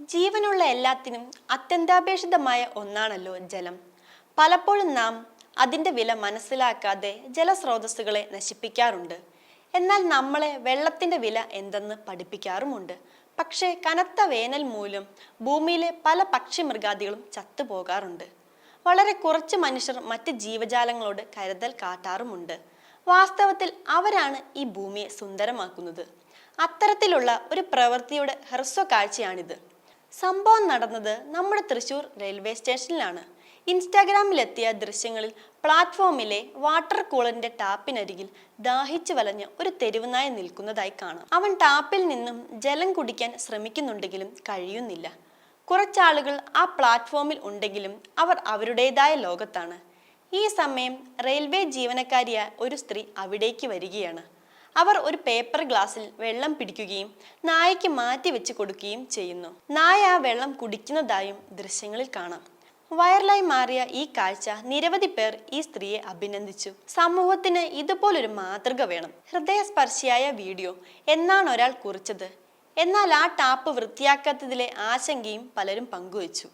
ജീവനുള്ള എല്ലാത്തിനും അത്യന്താപേക്ഷിതമായ ഒന്നാണല്ലോ ജലം. പലപ്പോഴും നാം അതിന്റെ വില മനസ്സിലാക്കാതെ ജലസ്രോതസ്സുകളെ നശിപ്പിക്കാറുണ്ട്. എന്നാൽ നമ്മളെ വെള്ളത്തിന്റെ വില എന്തെന്ന് പഠിപ്പിക്കാറുമുണ്ട്. പക്ഷേ കനത്ത വേനൽ മൂലം ഭൂമിയിലെ പല പക്ഷി മൃഗാദികളും ചത്തുപോകാറുണ്ട്. വളരെ കുറച്ച് മനുഷ്യർ മറ്റ് ജീവജാലങ്ങളോട് കരുതൽ കാട്ടാറുമുണ്ട്. വാസ്തവത്തിൽ അവരാണ് ഈ ഭൂമിയെ സുന്ദരമാക്കുന്നത്. അത്തരത്തിലുള്ള ഒരു പ്രവൃത്തിയുടെ ഹ്രസ്വ കാഴ്ചയാണിത് സംഭവം നടന്നത് നമ്മുടെ തൃശൂർ റെയിൽവേ സ്റ്റേഷനിലാണ്. ഇൻസ്റ്റാഗ്രാമിലെത്തിയ ദൃശ്യങ്ങളിൽ പ്ലാറ്റ്ഫോമിലെ വാട്ടർ കൂളറിന്റെ ടാപ്പിനരികിൽ ദാഹിച്ചു വലഞ്ഞ ഒരു തെരുവുനായ നിൽക്കുന്നതായി കാണാം. അവൻ ടാപ്പിൽ നിന്നും ജലം കുടിക്കാൻ ശ്രമിക്കുന്നുണ്ടെങ്കിലും കഴിയുന്നില്ല. കുറച്ചാളുകൾ ആ പ്ലാറ്റ്ഫോമിൽ ഉണ്ടെങ്കിലും അവർ അവരുടേതായ ലോകത്താണ്. ഈ സമയം റെയിൽവേ ജീവനക്കാരിയായ ഒരു സ്ത്രീ അവിടേക്ക് വരികയാണ്. അവർ ഒരു പേപ്പർ ഗ്ലാസ്സിൽ വെള്ളം പിടിക്കുകയും നായയ്ക്ക് മാറ്റി വെച്ച് കൊടുക്കുകയും ചെയ്യുന്നു. നായ ആ വെള്ളം കുടിക്കുന്നതായും ദൃശ്യങ്ങളിൽ കാണാം. വൈറലായി മാറിയ ഈ കാഴ്ച നിരവധി പേർ ഈ സ്ത്രീയെ അഭിനന്ദിച്ചു. സമൂഹത്തിന് ഇതുപോലൊരു മാതൃക വേണം. ഹൃദയസ്പർശിയായ വീഡിയോ എന്നാണ് ഒരാൾ കുറിച്ചത്? എന്നാൽ ആ ടാപ്പ് വൃത്തിയാക്കാത്തതിലെ ആശങ്കയും പലരും പങ്കുവച്ചു.